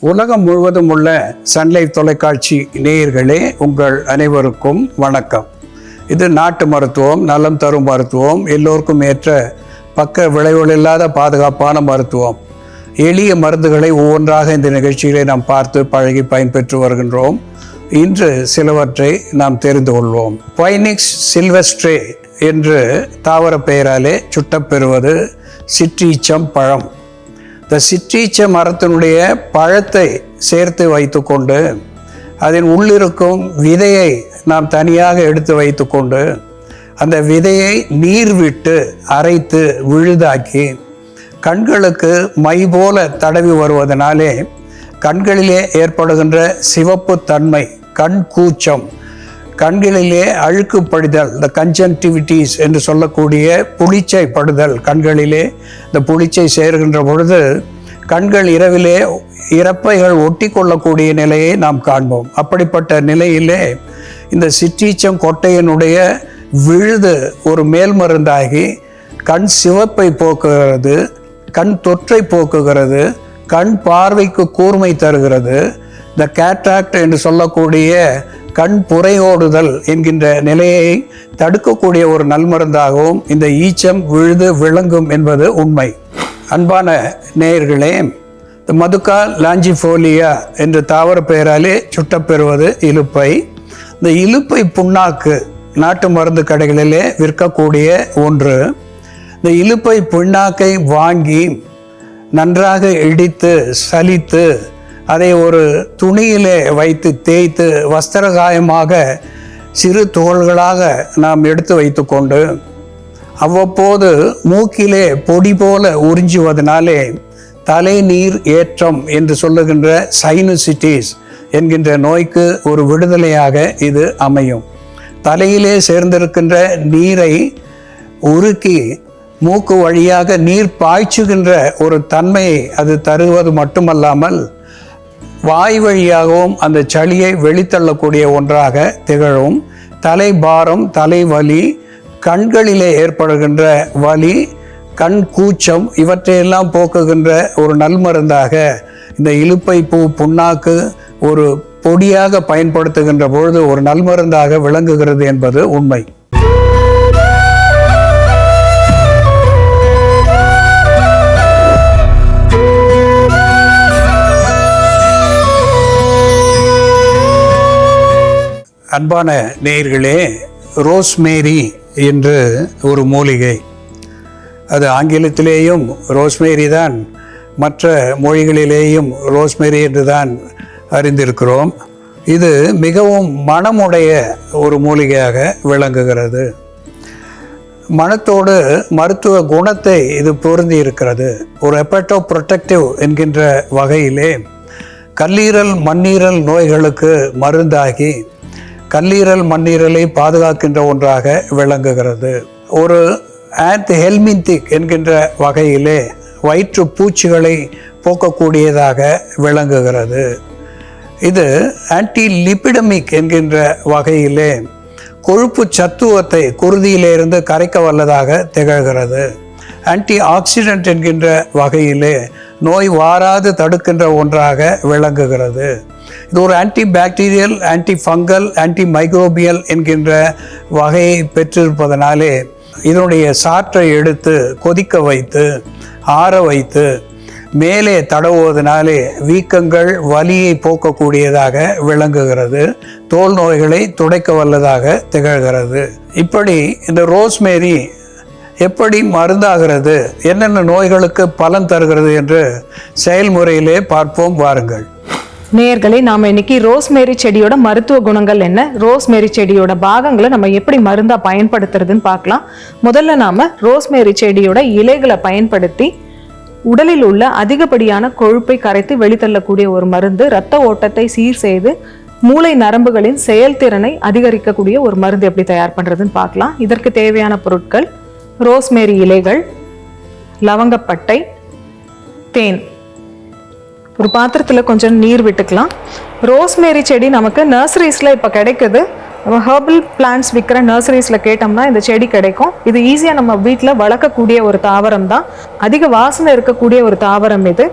உலகம் முழுவதும் உள்ள சன்லைஃப் தொலைக்காட்சி நேயர்களே உங்கள் அனைவருக்கும் வணக்கம். இது நாட்டு மருத்துவம் நலம் தரும் மருத்துவம் எல்லோருக்கும் ஏற்ற பக்க விளைவுகள் இல்லாத பாதுகாப்பான மருத்துவம். எளிய மருந்துகளை ஒவ்வொன்றாக இந்த நிகழ்ச்சிகளை நாம் பார்த்து பழகி பயன்பெற்று வருகின்றோம். இன்று சிலவற்றை நாம் தெரிந்து கொள்வோம். பைனிக்ஸ் சில்வஸ்ட்ரே என்று தாவர பெயராலே சுட்டப்பெறுவது சிற்றீச்சம் பழம். இந்த சிற்றீச்ச மரத்தினுடைய பழத்தை சேர்த்து வைத்துக்கொண்டு அதன் உள்ளிருக்கும் விதையை நாம் தனியாக எடுத்து வைத்துக்கொண்டு அந்த விதையை நீர் விட்டு அரைத்து விழுதாக்கி கண்களுக்கு மை போல தடவி வருவதனாலே கண்களிலே ஏற்படுகின்ற சிவப்பு தன்மை கண் கூச்சம் கண்களிலே அழுக்கு படிதல் இந்த கன்ஜங்டிவிட்டிஸ் என்று சொல்லக்கூடிய புளிச்சை படுதல் கண்களிலே இந்த புளிச்சை சேர்கின்ற பொழுது கண்கள் இரவிலே இறப்பைகள் ஒட்டி கொள்ளக்கூடிய நிலையை நாம் காண்போம். அப்படிப்பட்ட நிலையிலே இந்த சிற்றீச்சம் கொட்டையினுடைய விழுது ஒரு மேல் மருந்தாகி கண் சிவப்பை போக்குகிறது கண் தொற்றை போக்குகிறது கண் பார்வைக்கு கூர்மை தருகிறது. இந்த கேட்ராக்ட் என்று சொல்லக்கூடிய கண் புரையோடுதல் என்கின்ற நிலையை தடுக்கக்கூடிய ஒரு நல்மருந்தாகவும் இந்த ஈச்சம் விழுது விளங்கும் என்பது உண்மை. அன்பான நேயர்களே இந்த மதுக்கா லாஞ்சிஃபோலியா என்ற தாவர பெயராலே சுட்டப்பெறுவது இலுப்பை. இந்த இலுப்பை புண்ணாக்கு நாட்டு மருந்து கடைகளிலே விற்கக்கூடிய ஒன்று. இந்த இலுப்பை புண்ணாக்கை வாங்கி நன்றாக இடித்து சலித்து அதை ஒரு துணியிலே வைத்து தேய்த்து வஸ்திரகாயமாக சிறு துகள்களாக நாம் எடுத்து வைத்துக்கொண்டு அவ்வப்போது மூக்கிலே பொடி போல உறிஞ்சுவதனாலே தலைநீர் ஏற்றம் என்று சொல்லுகின்ற சைனசிட்டிஸ் என்கின்ற நோய்க்கு ஒரு விடுதலையாக இது அமையும். தலையிலே சேர்ந்திருக்கின்ற நீரை உருக்கி மூக்கு வழியாக நீர் பாய்ச்சுகின்ற ஒரு தன்மையை அது தருவது மட்டுமல்லாமல் வாய் வழியாகவும் அந்த சளியை வெளித்தள்ளக்கூடிய ஒன்றாக திகழும். தலை பாரம் தலைவலி கண்களிலே ஏற்படுகின்ற வலி கண் கூச்சம் இவற்றையெல்லாம் போக்குகின்ற ஒரு நல்மருந்தாக இந்த இலுப்பை பூ புண்ணாக்கு ஒரு பொடியாக பயன்படுத்துகின்ற பொழுது ஒரு நல்மருந்தாக விளங்குகிறது என்பது உண்மை. அன்பான நேயர்களே ரோஸ்மேரி என்று ஒரு மூலிகை. அது ஆங்கிலத்திலேயும் ரோஸ்மேரி தான் மற்ற மொழிகளிலேயும் ரோஸ்மேரி என்று தான் அறிந்திருக்கிறோம். இது மிகவும் மனமுடைய ஒரு மூலிகையாக விளங்குகிறது. மனத்தோடு மருத்துவ குணத்தை இது பொருந்தி இருக்கிறது. ஒரு எப்பட்டோ ப்ரொட்டக்டிவ் என்கின்ற வகையிலே கல்லீரல் மண்ணீரல் நோய்களுக்கு மருந்தாகி கல்லீரல் மண்ணீரலை பாதுகாக்கின்ற ஒன்றாக விளங்குகிறது. ஒரு ஆன்ட் ஹெல்மிந்திக் என்கின்ற வகையிலே வயிற்று பூச்சிகளை போக்கக்கூடியதாக விளங்குகிறது. இது ஆன்டி லிபிடமிக் என்கின்ற வகையிலே கொழுப்பு சத்துவத்தை குருதியிலிருந்து கரைக்க வல்லதாக திகழ்கிறது. ஆன்டி ஆக்சிடென்ட் என்கின்ற வகையிலே நோய் வாராது தடுக்கின்ற ஒன்றாக விளங்குகிறது. இது ஒரு anti bacterial anti fungal anti microbial என்கின்ற வகையை பெற்றிருப்பதனாலே இதனுடைய சாற்றை எடுத்து கொதிக்க வைத்து ஆற வைத்து மேலே தடவுவதனாலே வீக்கங்கள் வலியை போக்கக்கூடியதாக விளங்குகிறது தோல் நோய்களை துடைக்க வல்லதாக திகழ்கிறது. இப்படி இந்த ரோஸ்மேரி எப்படி மருந்தாகிறது என்னென்ன நோய்களுக்கு பலன் தருகிறது என்று செயல்முறையிலே பார்ப்போம் வாருங்கள். நேயர்களே நாம் இன்னைக்கு ரோஸ்மேரி செடியோட மருத்துவ குணங்கள் என்ன? ரோஸ்மேரி செடியோட பாகங்களை நம்ம எப்படி மருந்தாக பயன்படுத்துறதுன்னு பார்க்கலாம். முதல்ல நாம் ரோஸ்மேரி செடியோட இலைகளை பயன்படுத்தி உடலில் உள்ள அதிகப்படியான கொழுப்பை கரைத்து வெளித்தள்ளக்கூடிய ஒரு மருந்து இரத்த ஓட்டத்தை சீர் செய்து மூளை நரம்புகளின் செயல்திறனை அதிகரிக்கக்கூடிய ஒரு மருந்து எப்படி தயார் பண்ணுறதுன்னு பார்க்கலாம். இதற்கு தேவையான பொருட்கள் ரோஸ்மேரி இலைகள் லவங்கப்பட்டை தேன். ஒரு பாத்திரத்தில் கொஞ்சம் நீர் விட்டுக்கலாம். ரோஸ்மேரி செடி நமக்கு நர்சரிஸில் இப்போ கிடைக்குது. நம்ம ஹெர்பல் பிளான்ட்ஸ் விற்கிற நர்சரிஸில் கேட்டோம்னா இந்த செடி கிடைக்கும். இது ஈஸியாக நம்ம வீட்டில் வளர்க்கக்கூடிய ஒரு தாவரம் தான். அதிக வாசனை இருக்கக்கூடிய ஒரு தாவரம் இது.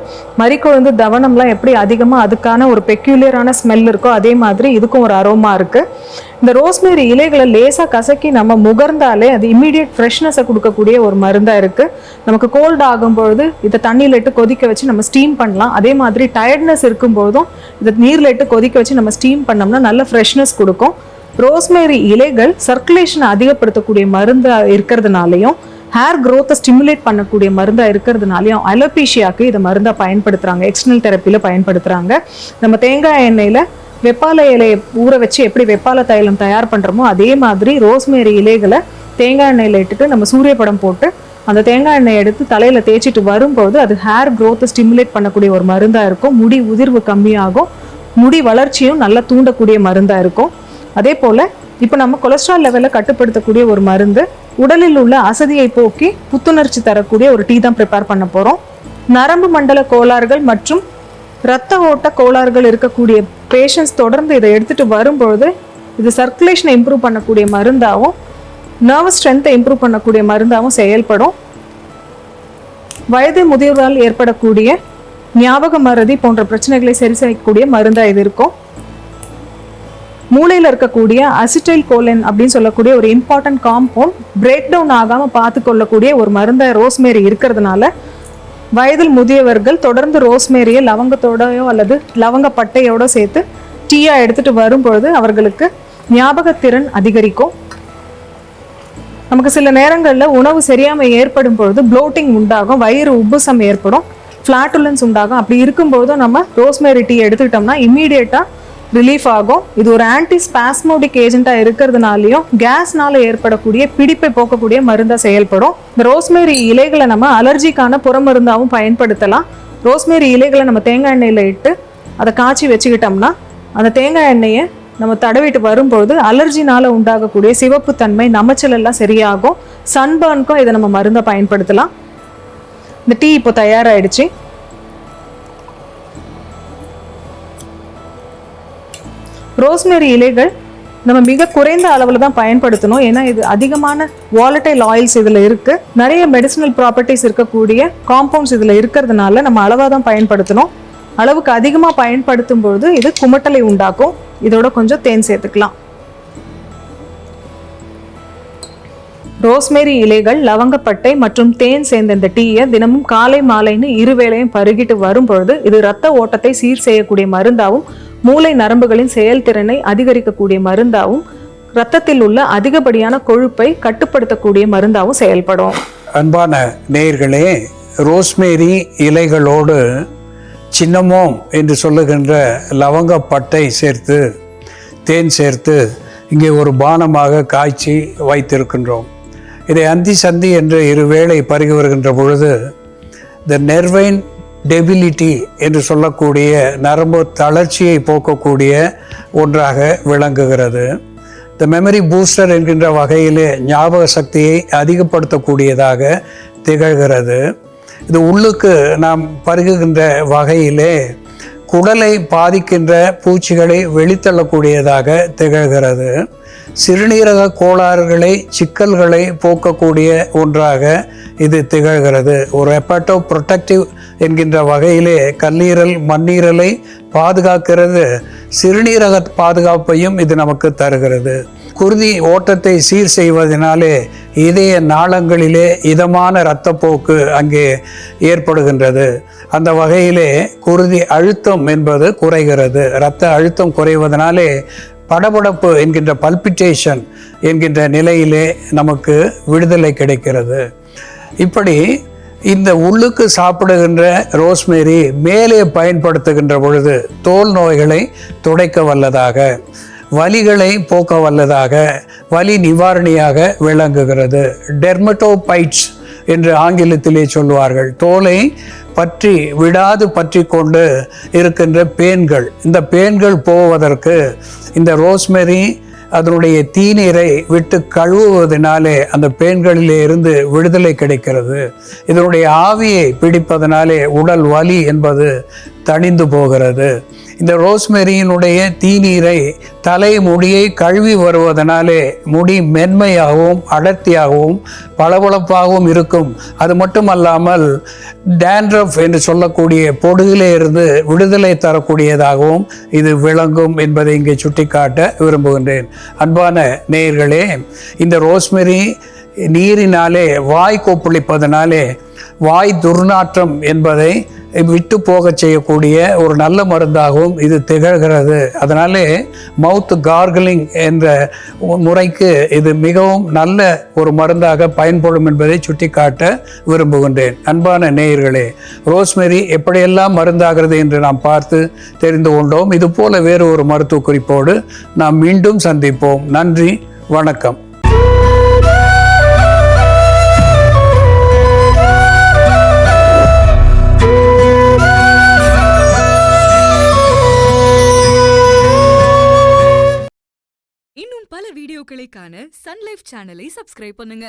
மறிக்கொழுந்து தவனம்லாம் எப்படி அதிகமாக அதுக்கான ஒரு பெக்யூலியரான ஸ்மெல் இருக்கோ அதே மாதிரி இதுக்கும் ஒரு அரோமா இருக்குது இந்த ரோஸ்மேரி இலைகளை லேசாக கசக்கி நம்ம முகர்ந்தாலே அது இம்மீடியட் ஃப்ரெஷ்னஸை கொடுக்கக்கூடிய ஒரு மருந்தாக இருக்குது நமக்கு கோல்டு ஆகும்பொழுது இதை தண்ணியில் இட்டு கொதிக்க வச்சு நம்ம ஸ்டீம் பண்ணலாம். அதே மாதிரி டயர்ட்னஸ் இருக்கும்போதும் இதை நீரில் இட்டு கொதிக்க வச்சு நம்ம ஸ்டீம் பண்ணோம்னா நல்ல ஃப்ரெஷ்னஸ் கொடுக்கும். ரோஸ்மேரி இலைகள் சர்க்குலேஷனை அதிகப்படுத்தக்கூடிய மருந்தாக இருக்கிறதுனாலையும் ஹேர் க்ரோத்தை ஸ்டிமுலேட் பண்ணக்கூடிய மருந்தாக இருக்கிறதுனாலையும் அலோபீஷியாவுக்கு இதை மருந்தாக பயன்படுத்துகிறாங்க எக்ஸ்டர்னல் தெரப்பியில் பயன்படுத்துகிறாங்க நம்ம தேங்காய் எண்ணெயில் வெப்பாலை இலையை ஊற வச்சு எப்படி வெப்பாலை தைலம் தயார் பண்ணுறோமோ அதே மாதிரி ரோஸ்மேரி இலைகளை தேங்காய் எண்ணெயில் இட்டுட்டு நம்ம சூரிய படம் போட்டு அந்த தேங்காய் எண்ணெய் எடுத்து தலையில் தேய்ச்சிட்டு வரும்போது அது ஹேர் க்ரோத்தை ஸ்டிமுலேட் பண்ணக்கூடிய ஒரு மருந்தாக இருக்கும். முடி உதிர்வு கம்மியாகும். முடி வளர்ச்சியும் நல்லா தூண்டக்கூடிய மருந்தாக இருக்கும். அதே போல் இப்போ நம்ம கொலஸ்ட்ரால் லெவலை கட்டுப்படுத்தக்கூடிய ஒரு மருந்து உடலில் உள்ள அசதியை போக்கி புத்துணர்ச்சி தரக்கூடிய ஒரு டீ தான் ப்ரிப்பேர் பண்ண போகிறோம் நரம்பு மண்டல கோளாறுகள் மற்றும் இரத்த ஓட்ட கோளாறுகள் இருக்கக்கூடிய பேஷண்ட்ஸ் தொடர்ந்து இதை எடுத்துட்டு வரும்பொழுது இது சர்க்குலேஷனை இம்ப்ரூவ் பண்ணக்கூடிய மருந்தாகவும் நர்வஸ் ஸ்ட்ரென்த்தை இம்ப்ரூவ் பண்ணக்கூடிய மருந்தாகவும் செயல்படும். வயது முதியோரால் ஏற்படக்கூடிய ஞாபக மறதி போன்ற பிரச்சனைகளை சரி செய்யக்கூடிய மருந்தாக இது இருக்கும். மூளையில் இருக்கக்கூடிய அசிட்டைல் கோலன் அப்படின்னு சொல்லக்கூடிய ஒரு இம்பார்ட்டன்ட் காம்பவுண்ட் பிரேக் டவுன் ஆகாமல் பார்த்து கொள்ளக்கூடிய ஒரு மருந்தை ரோஸ்மேரி இருக்கிறதுனால வயதில் முதியவர்கள் தொடர்ந்து ரோஸ்மேரியை லவங்கத்தோடயோ அல்லது லவங்க பட்டையோட சேர்த்து டீயாக எடுத்துட்டு வரும்பொழுது அவர்களுக்கு ஞாபகத்திறன் அதிகரிக்கும். நமக்கு சில நேரங்களில் உணவு சரியாமை ஏற்படும் பொழுது ப்ளோட்டிங் உண்டாகும் வயிறு உப்புசம் ஏற்படும் ஃப்ளாட்டுலன்ஸ் உண்டாகும். அப்படி இருக்கும்போதும் நம்ம ரோஸ்மேரி டீ எடுத்துக்கிட்டோம்னா இம்மீடியட்டாக ரிலீஃப் ஆகும். இது ஒரு ஆன்டி ஸ்பாஸ்மோடிக் ஏஜென்ட்டாக இருக்கிறதுனாலையும் கேஸ்னால ஏற்படக்கூடிய பிடிப்பை போக்கக்கூடிய மருந்தாக செயல்படும். இந்த ரோஸ்மேரி இலைகளை நம்ம அலர்ஜிக்கான புறமருந்தாகவும் பயன்படுத்தலாம். ரோஸ்மேரி இலைகளை நம்ம தேங்காய் எண்ணெயில் இட்டு அதை காய்ச்சி வச்சுக்கிட்டோம்னா அந்த தேங்காய் எண்ணெயை நம்ம தடவிட்டு வரும்போது அலர்ஜினால் உண்டாகக்கூடிய சிவப்பு தன்மை நமைச்சலெல்லாம் சரியாகும். சன்பர்னுக்கும் இதை நம்ம மருந்தை பயன்படுத்தலாம். இந்த டீ இப்போ தயாராகிடுச்சு ரோஸ்மெரி இலைகள் நம்ம மிக குறைந்த அளவில் தான் பயன்படுத்தணும். ஏன்னா இது அதிகமான வாலட்டைல் ஆயில்ஸ் இதில் இருக்குது நிறைய மெடிசினல் ப்ராப்பர்ட்டிஸ் இருக்கக்கூடிய காம்பவுண்ட்ஸ் இதில் இருக்கிறதுனால நம்ம அளவாக தான் பயன்படுத்தணும். அளவுக்கு அதிகமாக பயன்படுத்தும் பொழுது இது குமட்டலை உண்டாக்கும். இதோட கொஞ்சம் தேன் சேர்த்துக்கலாம். ரோஸ்மேரி இலைகள் லவங்கப்பட்டை மற்றும் தேன் சேர்ந்த இந்த டீயை தினமும் காலை மாலைன்னு இருவேளையும் பருகிட்டு வரும்பொழுது இது ரத்த ஓட்டத்தை சீர் செய்யக்கூடிய மருந்தாகவும் மூளை நரம்புகளின் செயல்திறனை அதிகரிக்கக்கூடிய மருந்தாகவும் ரத்தத்தில் உள்ள அதிகப்படியான கொழுப்பை கட்டுப்படுத்தக்கூடிய மருந்தாகவும் செயல்படும். அன்பான நேயர்களே ரோஸ்மேரி இலைகளோடு சின்னமோம் என்று சொல்லுகின்ற லவங்கப்பட்டை சேர்த்து தேன் சேர்த்து இங்கே ஒரு பானமாக காய்ச்சி வைத்திருக்கின்றோம். இதை அந்தி சந்தி என்று இருவேளை பருகி வருகின்ற பொழுது த நெர்வைன் டெபிலிட்டி என்று சொல்லக்கூடிய நரம்பு தளர்ச்சியை போக்கக்கூடிய ஒன்றாக விளங்குகிறது. த மெமரி பூஸ்டர் என்கின்ற வகையிலே ஞாபக சக்தியை அதிகப்படுத்தக்கூடியதாக திகழ்கிறது. இது உள்ளுக்கு நாம் பருகுகின்ற வகையிலே குடலை பாதிக்கின்ற பூச்சிகளை வெளித்தள்ளக்கூடியதாக திகழ்கிறது. சிறுநீரக கோளாறுகளை சிக்கல்களை போக்கக்கூடிய ஒன்றாக இது திகழ்கிறது. ஒரு ஹெப்பட்டோ ப்ரொட்டக்டிவ் என்கின்ற வகையிலே கல்லீரல் மண்ணீரலை பாதுகாக்கிறது. சிறுநீரக பாதுகாப்பையும் இது நமக்கு தருகிறது. குருதி ஓட்டத்தை சீர் செய்வதனாலே இதய நாளங்களிலே இதமான இரத்தப்போக்கு அங்கே ஏற்படுகின்றது. அந்த வகையிலே குருதி அழுத்தம் என்பது குறைகிறது. இரத்த அழுத்தம் குறைவதனாலே படபடப்பு என்கின்ற பல்பிட்டேஷன் என்கின்ற நிலையிலே நமக்கு விடுதலை கிடைக்கிறது. இப்படி இந்த உள்ளுக்கு சாப்பிடுகின்ற ரோஸ்மேரி மேலே பயன்படுத்துகின்ற பொழுது தோல் நோய்களை துடைக்க வல்லதாக. வலிகளை போக்க வல்லதாக வலி நிவாரணியாக விளங்குகிறது. டெர்மட்டோபைட்ஸ் என்று ஆங்கிலத்திலே சொல்வார்கள் தோலை பற்றி விடாது பற்றி கொண்டு இருக்கின்ற பேன்கள். இந்த பேன்கள் போவதற்கு இந்த ரோஸ்மெரி அதனுடைய தீநீரை விட்டு கழுவுவதனாலே அந்த பேன்களிலே இருந்து விடுதலை கிடைக்கிறது. இதனுடைய ஆவியை பிடிப்பதனாலே உடல் வலி என்பது தணிந்து போகிறது. இந்த ரோஸ்மெரியினுடைய தீநீரை தலை முடியை கழுவி வருவதனாலே முடி மென்மையாகவும் அடர்த்தியாகவும் பளபளப்பாகவும் இருக்கும். அது மட்டுமல்லாமல் டேண்ட்ரஃப் என்று சொல்லக்கூடிய பொடுகிலே இருந்து விடுதலை தரக்கூடியதாகவும் இது விளங்கும் என்பதை இங்கே சுட்டிக்காட்ட விரும்புகின்றேன். அன்பான நேயர்களே இந்த ரோஸ்மெரி நீரினாலே வாய் கொப்பளிப்பதனாலே வாய் துர்நாற்றம் என்பதை விட்டு போகச் செய்யக்கூடிய ஒரு நல்ல மருந்தாகவும் இது திகழ்கிறது. அதனாலே மவுத் கார்கலிங் என்ற முறைக்கு இது மிகவும் நல்ல ஒரு மருந்தாக பயன்படும் என்பதை சுட்டிக்காட்ட விரும்புகின்றேன். அன்பான நேயர்களே ரோஸ்மெரி எப்படியெல்லாம் மருந்தாகிறது என்று நாம் பார்த்து தெரிந்து கொண்டோம். இதுபோல வேறு ஒரு மருத்துவ குறிப்போடு நாம் மீண்டும் சந்திப்போம். நன்றி வணக்கம். இன்னும் சன்லைஃப் சேனலை சப்ஸ்கிரைப் பண்ணுங்க.